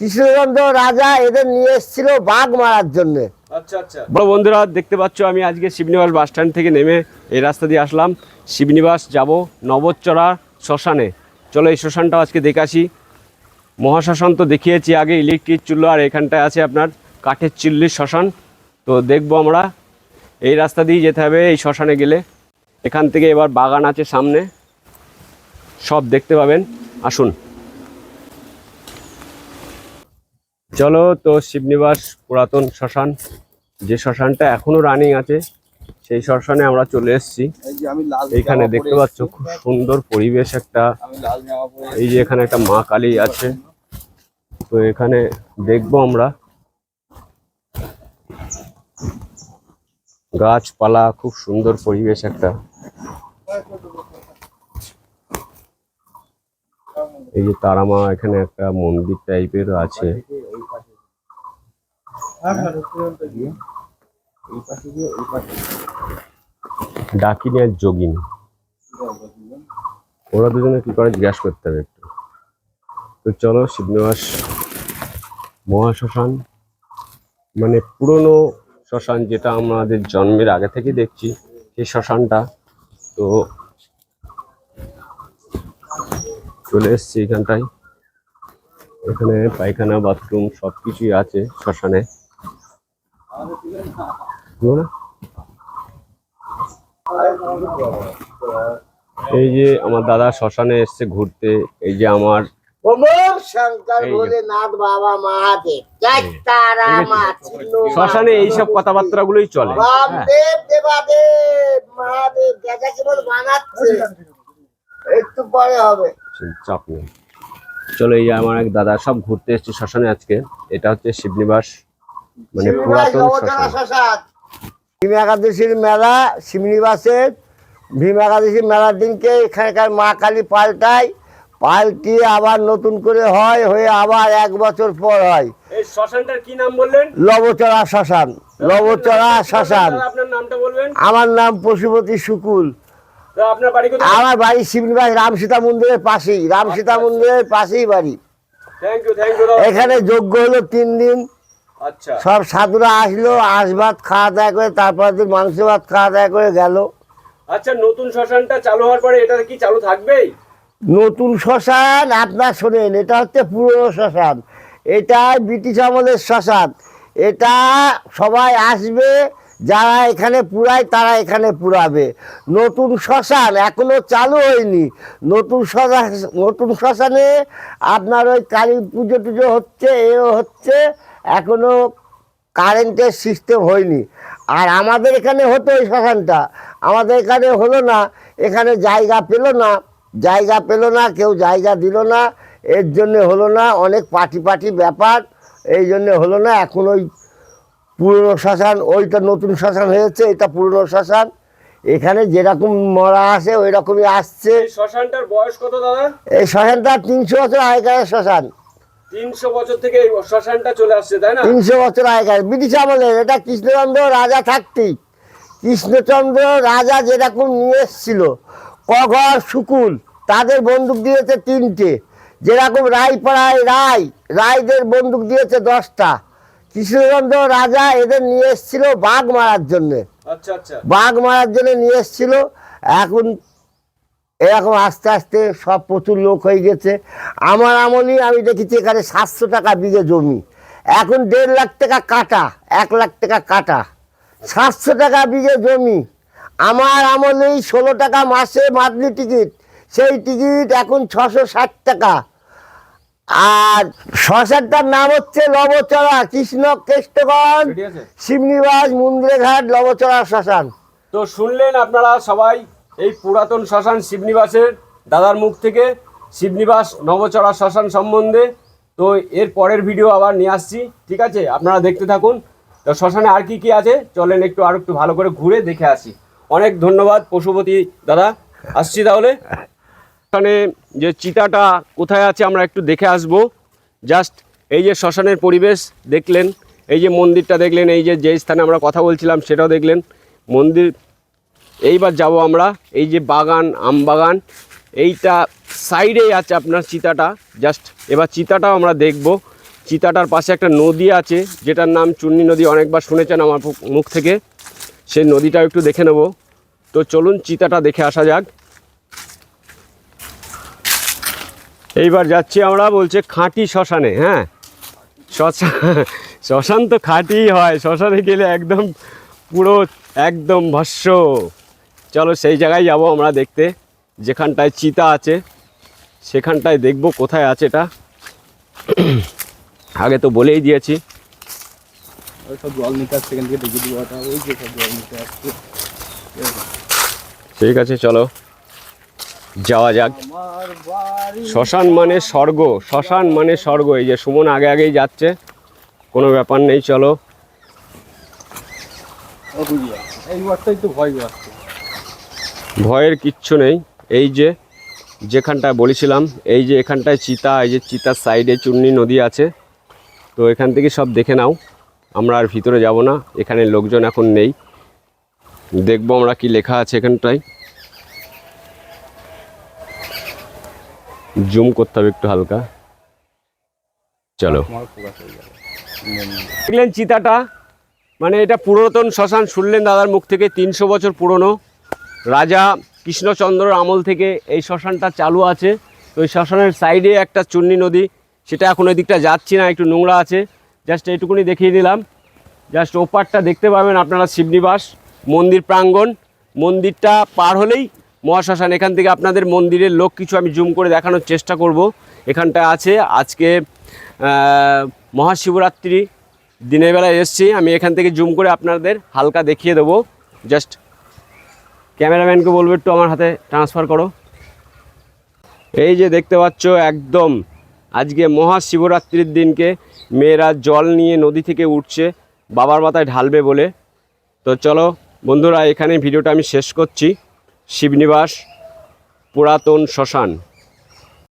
কৃষ্ণচন্দ্র রাজা এদের নিয়ে এসেছিল বাঘ মারার জন্যে। আচ্ছা আচ্ছা। বড় বন্ধুরা দেখতে পাচ্ছ আমি আজকে শিবনিবাস বাস স্ট্যান্ড থেকে নেমে এই রাস্তা দিয়ে আসলাম। শিবনিবাস যাব নবচড়া শ্মশানে। চলো এই শ্মশানটা আজকে দেখে আসি মহাশ্মশান তো দেখিয়েছি আগে ইলেকট্রিক চুল্লো আর এখানটায় আছে আপনার কাঠের চিল্লির শ্মশান। তো দেখব আমরা এই রাস্তা দিয়ে যেতে হবে এই শ্মশানে গেলে। এখান থেকে এবার বাগান আছে সামনে। সব দেখতে পাবেন। আসুন। চলো তো শিবনিবাস পুরাতন শ্মশান, যে শ্মশানটা এখনও রানিং আছে, সেই শ্মশানে আমরা চলে এসেছি। এইখানে দেখতে পাচ্ছ খুব সুন্দর পরিবেশ একটা। এই যে এখানে একটা মা কালী আছে। তো এখানে দেখব আমরা গাছপালা, খুব সুন্দর পরিবেশ একটা। এই যে তারামা এখানে একটা মন্দির টাইপের আছে। এই পাশে দিয়ে এই পাশে। ডাকিনী আর যোগিনী। ওরা দুজনে কি করে? জিজ্ঞাসা করতে হবে একটু। তো চলো শিবনিবাস মহাশ্মশান মানে পুরনো শ্মশান যেটা আমাদের জন্মের আগে থেকে দেখছি সেই শ্মশানটা। তো চলে এসছি এখানটায়। এখানে পায়খানা বাথরুম সব কিছুই আছে শ্মশানে? এই যে আমার দাদা শ্মশানে এসছে ঘুরতে এই যে আমার শ্মশানে এইসব কথাবার্তা গুলোই চলে। একটু পরে হবে। চাপ নেই। চলো এই যে আমার এক দাদা সব ঘুরতে এসছে শ্মশানে আজকে এটা হচ্ছে শিবনিবাস। মানে পুরাতন শ্মশান ভীম একাদশীর মেলা শিমনিবাসের ভীম একাদশীর মেলার দিনকে এখানকার মা কালী পাল্টায় পাল্টিয়ে আবার নতুন করে হয় হয়ে আবার এক বছর পর হয়। এই শ্মশানটার কি নাম বললেন? লবচড়া শ্মশান লবচড়া শ্মশান। আপনার নামটা বলবেন? আমার নাম পশুপতি শুকুল। তো আপনার বাড়ি কোথায়? আমার বাড়ি শিবনিবাস রাম সীতা মন্দিরের পাশেই রাম সীতা মন্দিরের পাশেই বাড়ি। এখানে যজ্ঞ হলো তিন দিন আচ্ছা সব সাধুরা আসলো আঁশ ভাত খাওয়া দাওয়া করে তারপর দিন মাংস ভাত খাওয়া দাওয়া করে গেল। আচ্ছা নতুন শ্মশানটা চালু হওয়ার পরে এটা কি চালু থাকবেই? নতুন শ্মশান আপনার শোনেন এটা হচ্ছে পুরনো শ্মশান। এটা ব্রিটিশ আমলের শ্মশান। এটা সবাই আসবে যারা এখানে পুরায় তারা এখানে পুরাবে। নতুন শ্মশান এখনও চালু হয়নি। নতুন শ্মশান নতুন শ্মশানে আপনার ওই কালী পুজো টুজো হচ্ছে এও হচ্ছে এখনও কারেন্টের সিস্টেম হয়নি। আর আমাদের এখানে হতো ওই শ্মশানটা। আমাদের এখানে হলো না এখানে জায়গা পেল না জায়গা পেল না কেউ জায়গা দিল না এর জন্যে হলো না অনেক পার্টি পার্টি ব্যাপার এই জন্যে হলো না এখন ওই পুরনো শ্মশান ওইটা নতুন শ্মশান হয়েছে এটা পুরনো শ্মশান। এখানে যেরকম মরা আসে ওই রকমই আসছে শ্মশানটার বয়স কত দাদা? এই শ্মশানটা তিনশো বছর আগেকার শ্মশান। তিনশো বছর থেকে এই শ্মশানটা চলে আসছে তাই না? তিনশো বছর আগেকার ব্রিটিশ আমলের এটা কৃষ্ণচন্দ্র রাজা থাকতেই। কৃষ্ণচন্দ্র রাজা যেরকম নিয়ে এসছিল কঘর শুকুল তাদের বন্দুক দিয়েছে তিনটে। যেরকম রায়পাড়ায় রায় রায়দের বন্দুক দিয়েছে দশটা। কৃষ্ণচন্দ্র রাজা এদের নিয়ে এসছিল বাঘ মারার জন্যে। আচ্ছা আচ্ছা। বাঘ মারার জন্য নিয়ে এসছিল। এখন এরকম আস্তে আস্তে সব প্রচুর লোক হয়ে গেছে। আমার আমলই আমি দেখেছি এখানে সাতশো টাকা বিঘে জমি। এখন দেড় লাখ টাকা কাটা এক লাখ টাকা কাটা। সাতশো টাকা বিঘে জমি। আমার আমলেই ষোলো টাকা মাসে মান্থলি টিকিট। সেই টিকিট এখন ছশো ষাট টাকা। আর শ্মশানটার নাম হচ্ছে লবচড়া কৃষ্ণ কেষ্টগঞ্জ? শিবনিবাস মন্দিরঘাট লবচড়া শ্মশান। তো শুনলেন আপনারা সবাই? এই পুরাতন শ্মশান শিবনিবাসের দাদার মুখ থেকে শিবনিবাস নবচড়া শ্মশান সম্বন্ধে। তো এর পরের ভিডিও আবার নিয়ে আসছি, ঠিক আছে? আপনারা দেখতে থাকুন। তো শ্মশানে আর কি কি আছে? চলেন একটু আর একটু ভালো করে ঘুরে দেখে আসি। অনেক ধন্যবাদ, পশুপতি দাদা। আসছি তাহলে। এখানে যে চিতাটা কোথায় আছে আমরা একটু দেখে আসব। জাস্ট এই যে শ্মশানের পরিবেশ দেখলেন, এই যে মন্দিরটা দেখলেন, এই যে যে স্থানে আমরা কথা বলছিলাম সেটাও দেখলেন। মন্দির এইবার যাব আমরা, এই যে বাগান, আম বাগান, এইটা সাইডেই আছে আপনার চিতাটা, জাস্ট এবার চিতাটাও আমরা দেখব। চিতাটার পাশে একটা নদী আছে, যেটার নাম চুন্নি নদী, অনেকবার শুনেছেন আমার মুখ থেকে। সেই নদীটাও একটু দেখে নেব। তো চলুন চিতাটা দেখে আসা যাক। এইবার যাচ্ছি আমরা, বলছে খাঁটি শ্মশানে হ্যাঁ? শ্মশান শ্মশান তো খাঁটিই হয়, শ্মশানে গেলে একদম পুরো একদম ভস্য চলো সেই জায়গায় যাব আমরা দেখতে। যেখানটায় চিতা আছে সেখানটায় দেখব কোথায় আছে এটা। আগে তো বলেই দিয়েছি। ঠিক আছে চলো। যাওয়া যাক। শ্মশান মানে স্বর্গ। শ্মশান মানে স্বর্গ। এই যে সুমন আগে আগেই যাচ্ছে। কোনো ব্যাপার নেই চলো। এই ওয়ার্ডটাই তো ভয় আসছে ভয়ের কিচ্ছু নেই। এই যে যেখানটায় বলেছিলাম, এই যে এখানটায় চিতা, এই যে চিতার সাইডে চুন্নি নদী আছে। তো এখান থেকে সব দেখে নাও, আমরা আর ভিতরে যাব না, এখানে লোকজন এখন নেই। দেখব আমরা কি লেখা আছে এখানটায়। জুম করতে হবে একটু হালকা। চলো। দেখলেন চিতাটা? মানে এটা পুরাতন শ্মশান, শুনলেন দাদার মুখ থেকে, তিনশো বছর পুরনো। রাজা কৃষ্ণচন্দ্রর আমল থেকে এই শ্মশানটা চালু আছে। তো ওই শ্মশানের সাইডে একটা চুন্নি নদী, সেটা এখন ওই দিকটা যাচ্ছি না, একটু নোংরা আছে। জাস্ট এইটুকুনি দেখিয়ে দিলাম। জাস্ট ওপারটা দেখতে পাবেন আপনারা শিবনিবাস, মন্দির প্রাঙ্গণ। মন্দিরটা পার হলেই মহাশ্মশান, এখান থেকে আপনাদের মন্দিরের লোক কিছু আমি জুম করে দেখানোর চেষ্টা করব। এখানটা আছে, আজকে মহাশিবরাত্রি দিনের বেলায় এসছি। আমি এখান থেকে জুম করে আপনাদের হালকা দেখিয়ে দেবো। জাস্ট ক্যামেরাম্যানকে বলব একটু আমার হাতে ট্রান্সফার করো। এই যে দেখতে পাচ্ছ একদম আজকে মহাশিবরাত্রির দিনকে মেয়েরা জল নিয়ে নদী থেকে উঠছে, বাবার মাথায় ঢালবে বলে। তো চলো বন্ধুরা এখানে ভিডিওটা আমি শেষ করছি। শিবনিবাস পুরাতন শ্মশান।